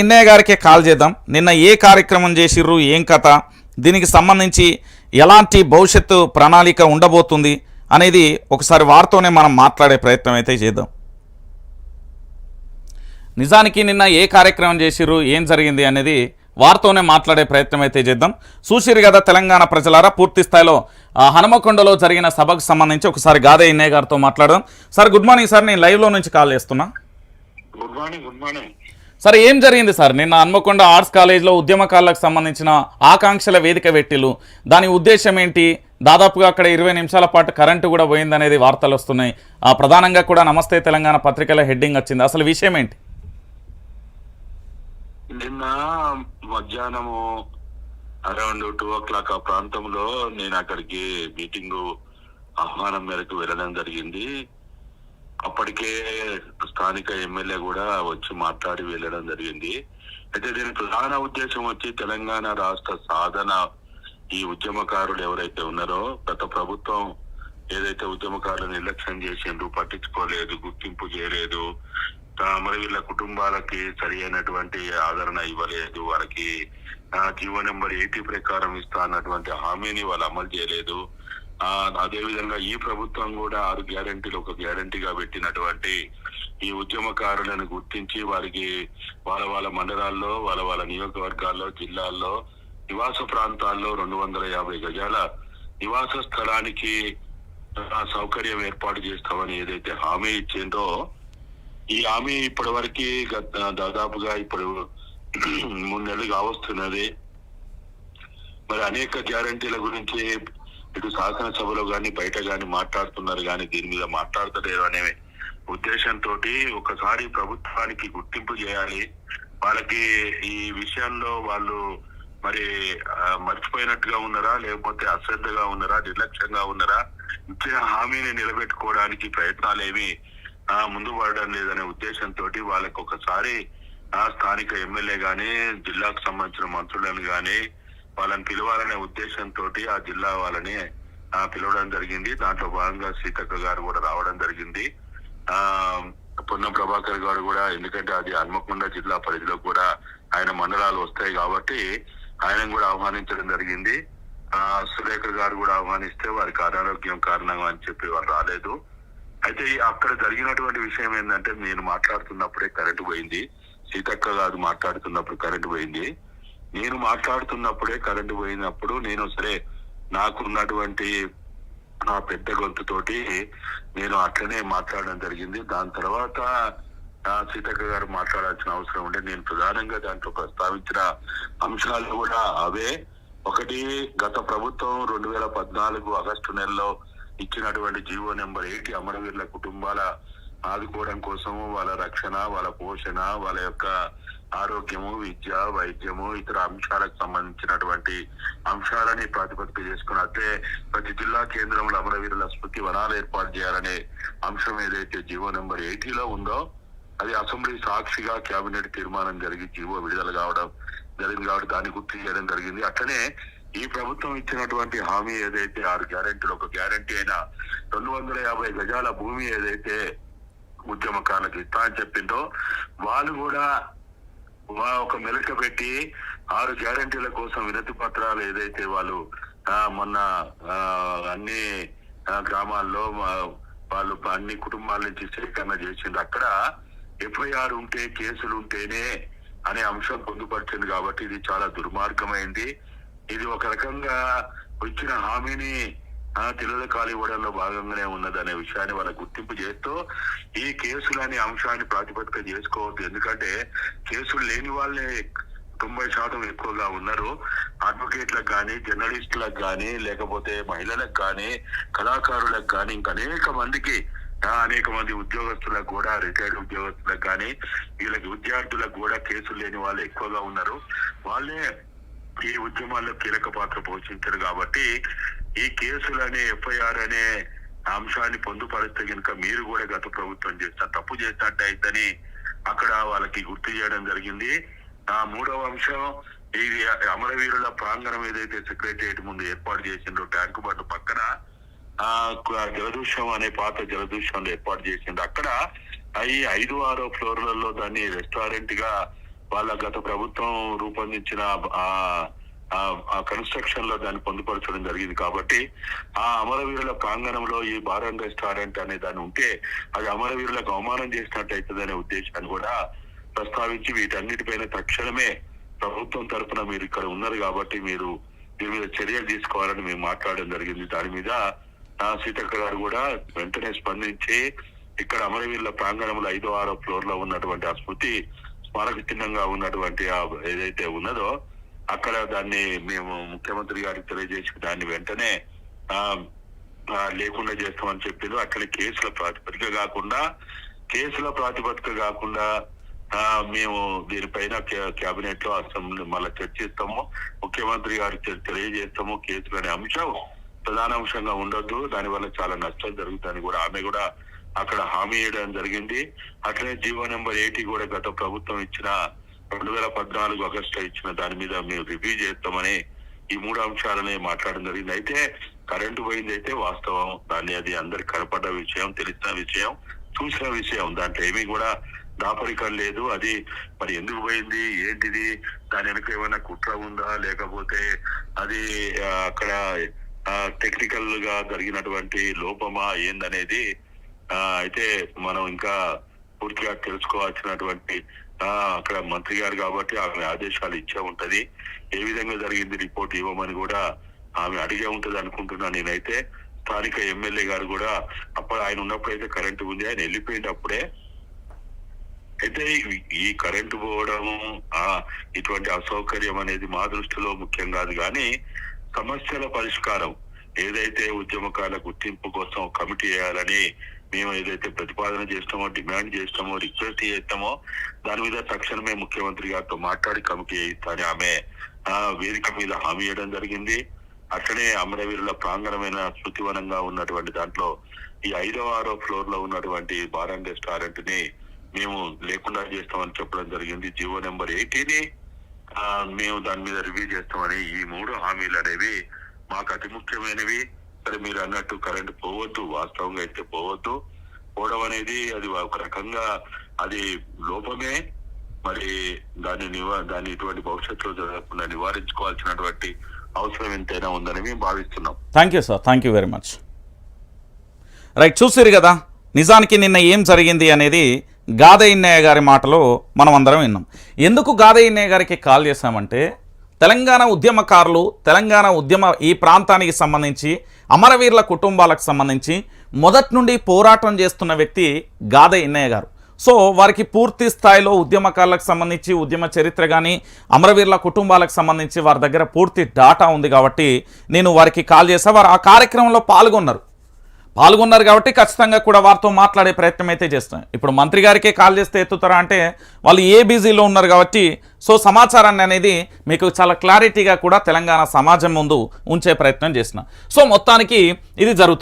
ఇన్నయ్య గారికే కాల్ చేద్దాం. నిన్న ఏ కార్యక్రమం చేసిర్రు? ఏం కథ? దీనికి సంబంధించి ఎలాంటి భవిష్యత్తు ప్రణాళిక ఉండబోతుంది అనేది ఒకసారి వారితోనే మనం మాట్లాడే ప్రయత్నం అయితే చేద్దాం. నిజానికి నిన్న ఏ కార్యక్రమం చేసిర్రు? ఏం జరిగింది అనేది వారితోనే మాట్లాడే ప్రయత్నం అయితే చేద్దాం. చూసిరు కదా తెలంగాణ ప్రజలారా పూర్తి స్థాయిలో హనుమకొండలో జరిగిన సభకు సంబంధించి ఒకసారి గాదే ఇన్నయ్య గారితో మాట్లాడదాం. Sir good morning sir. నేను లైవ్లో నుంచి కాల్ చేస్తున్నా. Good morning good morning. Sir ఏం జరిగింది సార్? నిన్న హన్మకొండ ఆర్ట్స్ కాలేజ్లో ఉద్యమకారులకు సంబంధించిన ఆకాంక్షల వేదిక పెట్టిలు దాని ఉద్దేశం ఏంటి? దాదాపుగా అక్కడ ఇరవై నిమిషాల పాటు కరెంటు కూడా పోయిందనేది వార్తలు వస్తున్నాయి. ఆ ప్రధానంగా కూడా నమస్తే తెలంగాణ పత్రికల హెడ్డింగ్ వచ్చింది. అసలు విషయం ఏంటి? నిన్న మధ్యాహ్నము అరౌండ్ టూ ఓ క్లాక్ ఆ ప్రాంతంలో నేను అక్కడికి మీటింగ్ ఆహ్వానం మేరకు వెళ్ళడం జరిగింది. అప్పటికే స్థానిక ఎమ్మెల్యే కూడా వచ్చి మాట్లాడి వెళ్ళడం జరిగింది. అయితే దీని ప్రధాన ఉద్దేశం వచ్చి తెలంగాణ రాష్ట్ర సాధన ఈ ఉద్యమకారులు ఎవరైతే ఉన్నారో గత ప్రభుత్వం ఏదైతే ఉద్యమకారులు నిర్లక్ష్యం చేసిండ్రు పట్టించుకోలేదు గుర్తింపు చేయలేదు మరి వీళ్ళ కుటుంబాలకి సరి అయినటువంటి ఆదరణ ఇవ్వలేదు వారికి జీవో నెంబర్ ఎయిటీ ప్రకారం ఇస్తా అన్నటువంటి హామీని వాళ్ళు అమలు చేయలేదు. అదేవిధంగా అదే విధంగా ఈ ప్రభుత్వం కూడా ఆరు గ్యారంటీలు ఒక గ్యారంటీగా పెట్టినటువంటి ఈ ఉద్యమకారులను గుర్తించి వారికి వాళ్ళ వాళ్ళ మండలాల్లో వాళ్ళ వాళ్ళ నియోజకవర్గాల్లో జిల్లాల్లో నివాస ప్రాంతాల్లో రెండు వందల యాభై గజాల నివాస స్థలానికి సౌకర్యం ఏర్పాటు చేస్తామని ఏదైతే హామీ ఇచ్చిందో ఈ హామీ ఇప్పటి వరకు గత దాదాపుగా ఇప్పుడు మూడు నెలలు కావస్తున్నది. మరి అనేక గ్యారంటీల గురించి ఇటు శాసనసభలో గాని బయట గాని మాట్లాడుతున్నారు గాని దీని మీద మాట్లాడతలేరు అనే ఉద్దేశంతో ఒకసారి ప్రభుత్వానికి గుర్తింపు చేయాలి. వాళ్ళకి ఈ విషయంలో వాళ్ళు మరి మర్చిపోయినట్టుగా ఉన్నారా? లేకపోతే అశ్రద్ధగా ఉన్నారా? నిర్లక్ష్యంగా ఉన్నారా? ఇచ్చిన హామీని నిలబెట్టుకోవడానికి ప్రయత్నాలు ఏమి ముందు పడడం లేదనే ఉద్దేశంతో వాళ్ళకి ఒకసారి ఆ స్థానిక ఎమ్మెల్యే గాని జిల్లాకు సంబంధించిన మంత్రులను కానీ వాళ్ళని పిలవాలనే ఉద్దేశంతో ఆ జిల్లా వాళ్ళని ఆ, పిలవడం జరిగింది. దాంట్లో భాగంగా సీతక్క గారు కూడా రావడం జరిగింది. ఆ పొన్న ప్రభాకర్ గారు కూడా ఎందుకంటే అది హన్మకొండ జిల్లా పరిధిలో కూడా ఆయన మండలాలు వస్తాయి కాబట్టి ఆయన కూడా ఆహ్వానించడం జరిగింది. ఆ సురేఖ గారు కూడా ఆహ్వానిస్తే వారికి అనారోగ్యం కారణంగా అని చెప్పి వారు రాలేదు. అయితే అక్కడ జరిగినటువంటి విషయం ఏంటంటే నేను మాట్లాడుతున్నప్పుడే కరెంటు పోయింది. సీతక్క గారు మాట్లాడుతున్నప్పుడు కరెంటు పోయింది. నేను మాట్లాడుతున్నప్పుడే కరెంటు పోయినప్పుడు నేను సరే నాకున్నటువంటి నా పెద్ద గొంతుతోటి నేను అట్లనే మాట్లాడడం జరిగింది. దాని తర్వాత సీతక్క గారు మాట్లాడాల్సిన అవసరం ఉండే. నేను ప్రధానంగా దాంట్లో ప్రస్తావించిన అంశాలు కూడా అవే. ఒకటి గత ప్రభుత్వం రెండు వేల పద్నాలుగు ఆగస్టు నెలలో ఇచ్చినటువంటి జీవో నెంబర్ ఎయిటీ అమరవీరుల కుటుంబాల ఆదుకోవడం కోసం వాళ్ళ రక్షణ వాళ్ళ పోషణ వాళ్ళ యొక్క ఆరోగ్యము విద్య వైద్యము ఇతర అంశాలకు సంబంధించినటువంటి అంశాలని ప్రాతిపదిక చేసుకుని అయితే ప్రతి జిల్లా కేంద్రంలో అమరవీరుల స్మృతి వనాలు ఏర్పాటు చేయాలనే అంశం ఏదైతే జీవో నెంబర్ ఎయిటీలో ఉందో అది అసెంబ్లీ సాక్షిగా కేబినెట్ తీర్మానం జరిగి జీవో విడుదల కావడం జరిగింది కాబట్టి దాన్ని గుర్తు చేయడం జరిగింది. అట్లనే ఈ ప్రభుత్వం ఇచ్చినటువంటి హామీ ఏదైతే ఆరు గ్యారెంటీలు ఒక గ్యారెంటీ అయినా రెండు వందల యాభై గజాల భూమి ఏదైతే ఉద్యమకారులకు ఇస్తా అని చెప్పిందో వాళ్ళు కూడా ఒక మెలక పెట్టి ఆరు గ్యారెంటీల కోసం వినతి పత్రాలు ఏదైతే వాళ్ళు మొన్న అన్ని గ్రామాల్లో వాళ్ళు అన్ని కుటుంబాల నుంచి సేకరణ చేసింది అక్కడ ఎఫ్ఐఆర్ ఉంటే కేసులు ఉంటేనే అనే అంశం పొందుపరిచింది కాబట్టి ఇది చాలా దుర్మార్గమైంది. ఇది ఒక రకంగా వచ్చిన హామీని ఆ తిలదకాలు ఇవ్వడంలో భాగంగానే ఉన్నదనే విషయాన్ని వాళ్ళ గుర్తింపు చేస్తూ ఈ కేసులనే అంశాన్ని ప్రాతిపదిక చేసుకోవద్దు. ఎందుకంటే కేసులు లేని వాళ్ళే తొంభై శాతం ఎక్కువగా ఉన్నారు. అడ్వకేట్లకు కానీ జర్నలిస్టులకు కానీ లేకపోతే మహిళలకు కానీ కళాకారులకు కానీ ఇంకా అనేక మందికి అనేక మంది ఉద్యోగస్తులకు కూడా రిటైర్డ్ ఉద్యోగస్తులకు కానీ వీళ్ళకి విద్యార్థులకు కూడా కేసులు లేని వాళ్ళు ఎక్కువగా ఉన్నారు. వాళ్ళే ఈ ఉద్యమాల్లో కీలక పాత్ర పోషించారు కాబట్టి ఈ కేసులనే ఎఫ్ఐఆర్ అనే అంశాన్ని పొందుపరిస్తే కనుక మీరు కూడా గత ప్రభుత్వం చేస్తా తప్పు చేసినట్టు అయితేని అక్కడ వాళ్ళకి గుర్తు చేయడం జరిగింది. ఆ మూడవ అంశం ఇది అమరవీరుల ప్రాంగణం ఏదైతే సెక్రటరియట్ ముందు ఏర్పాటు చేసిండ్రో ట్యాంకు బండ్ పక్కన ఆ జలదూషం అనే పాత జలదృశ్యం ఏర్పాటు చేసిండ్రు అక్కడ ఈ ఐదు ఆరో ఫ్లోర్లలో దాన్ని రెస్టారెంట్గా వాళ్ళ గత ప్రభుత్వం రూపొందించిన ఆ- ఆ- కన్స్ట్రక్షన్లో దాన్ని పొందుపరచడం జరిగింది కాబట్టి ఆ అమరవీరుల ప్రాంగణంలో ఈ బార్ అండ్ రెస్టారెంట్ అనే దాన్ని ఉంటే అది అమరవీరులకు అవమానం చేసినట్టు అవుతుందనే ఉద్దేశాన్ని కూడా ప్రస్తావించి వీటన్నిటిపైన తక్షణమే ప్రభుత్వం తరఫున మీరు ఇక్కడ ఉన్నారు కాబట్టి మీరు దీని మీద చర్యలు తీసుకోవాలని మేము మాట్లాడడం జరిగింది. దాని మీద సీతక్క గారు కూడా వెంటనే స్పందించి ఇక్కడ అమరవీరుల ప్రాంగణంలో ఐదో ఆరో ఫ్లోర్లో ఉన్నటువంటి ఆ స్మృతి స్మారక చిహ్నంగా ఉన్నటువంటి ఆ ఏదైతే ఉన్నదో అక్కడ దాన్ని మేము ముఖ్యమంత్రి గారికి తెలియజేసి దాన్ని వెంటనే లేకుండా చేస్తామని చెప్పారు అక్కడ కేసుల ప్రాతిపదిక కాకుండా కేసుల ప్రాతిపదిక కాకుండా మేము దీనిపైన కేబినెట్లో అసెంబ్లీ మళ్ళీ చర్చిస్తాము ముఖ్యమంత్రి గారికి తెలియజేస్తాము కేసులు అనే అంశం ప్రధాన అంశంగా ఉండొద్దు. దానివల్ల చాలా నష్టం జరుగుతుంది కూడా ఆమె కూడా అక్కడ హామీ ఇవ్వడం జరిగింది. అట్లనే జీవో నెంబర్ ఎయిటీ కూడా గత ప్రభుత్వం ఇచ్చిన రెండు వేల పద్నాలుగు ఆగస్టు ఇచ్చిన దాని మీద మేము రివ్యూ చేస్తామని ఈ మూడు అంశాలనే మాట్లాడడం జరిగింది. అయితే కరెంటు పోయింది అయితే వాస్తవం. దాన్ని అది అందరికి కనపడ్డ విషయం తెలిసిన విషయం చూసిన విషయం. దాంట్లో ఏమీ కూడా దాపరికం లేదు. అది మరి ఎందుకు పోయింది? ఏంటిది? దాని వెనుక ఏమైనా కుట్ర ఉందా? లేకపోతే అది అక్కడ టెక్నికల్గా జరిగినటువంటి లోపమా? ఏందనేది అయితే మనం ఇంకా పూర్తిగా తెలుసుకోవాల్సినటువంటి అక్కడ మంత్రి గారు కాబట్టి ఆమె ఆదేశాలు ఇచ్చే ఉంటది. ఏ విధంగా జరిగింది రిపోర్ట్ ఇవ్వమని కూడా ఆమె అడిగే ఉంటది అనుకుంటున్నా నేనైతే. స్థానిక ఎమ్మెల్యే గారు కూడా అప్పుడు ఆయన ఉన్నప్పుడు అయితే కరెంటు ఉంది ఆయన వెళ్ళిపోయినప్పుడే. అయితే ఈ- ఈ కరెంటు పోవడం ఆ ఇటువంటి అసౌకర్యం అనేది మా దృష్టిలో ముఖ్యం కాదు కానీ సమస్యల పరిష్కారం ఏదైతే ఉద్యమకాల గుర్తింపు కోసం కమిటీ వేయాలని మేము ఏదైతే ప్రతిపాదన చేస్తామో డిమాండ్ చేస్తామో రిక్వెస్ట్ చేస్తామో దాని మీద తక్షణమే ముఖ్యమంత్రి గారితో మాట్లాడి కమిటీ వేయిస్తానని ఆమె వేదిక మీద హామీ ఇవ్వడం జరిగింది. అట్లనే అమరవీరుల ప్రాంగణమైన శృతివనంగా ఉన్నటువంటి దాంట్లో ఈ ఐదవ ఆరో ఫ్లోర్లో ఉన్నటువంటి బార్ అండ్ రెస్టారెంట్ని మేము లేకుండా చేస్తామని చెప్పడం జరిగింది. జీవో నెంబర్ ఎయిటీని మేము దాని మీద రివ్యూ చేస్తామని ఈ మూడు హామీలు అనేవి మాకు అతి ముఖ్యమైనవి. సరే మీరు అన్నట్టు కరెంట్ పోవద్దు వాస్తవంగా అయితే పోవద్దు. పోవడం అనేది అది ఒక రకంగా అది లోపమే. మరి దాన్ని నివా దాన్ని ఇటువంటి భవిష్యత్తులో జరగకుండా నివారించుకోవాల్సినటువంటి అవసరం ఎంతైనా ఉందని మేము భావిస్తున్నాం. Thank you sir thank you very much right చూసిరు కదా? నిజానికి నిన్న ఏం జరిగింది అనేది గాదయ్యన్నయ్య గారి మాటలో మనం అందరం విన్నాం. ఎందుకు గాదయ్యన్నయ్య గారికి కాల్ చేశామంటే తెలంగాణ ఉద్యమకారులు తెలంగాణ ఉద్యమ ఈ ప్రాంతానికి సంబంధించి అమరవీరుల కుటుంబాలకు సంబంధించి మొదటి నుండి పోరాటం చేస్తున్న వ్యక్తి గాదయ్యన్నయ్య గారు. సో వారికి పూర్తి స్థాయిలో ఉద్యమకారులకు సంబంధించి ఉద్యమ చరిత్ర కానీ అమరవీరుల కుటుంబాలకు సంబంధించి వారి దగ్గర పూర్తి డాటా ఉంది కాబట్టి నేను వారికి కాల్ చేసా వారు ఆ కార్యక్రమంలో పాల్గొన్నారు. పాల్గొన్నారు కాబట్టి ఖచ్చితంగా కూడా వారితో మాట్లాడే ప్రయత్నం అయితే చేస్తాం ఇప్పుడు మంత్రి గారికే కాల్ చేస్తే ఎత్తుతారా అంటే వాళ్ళు ఏ బిజీలో ఉన్నారు కాబట్టి సో సమాచారాన్ని అనేది మీకు చాలా క్లారిటీగా కూడా తెలంగాణ సమాజం ముందు ఉంచే ప్రయత్నం చేసిన సో మొత్తానికి ఇది జరుగుతుంది.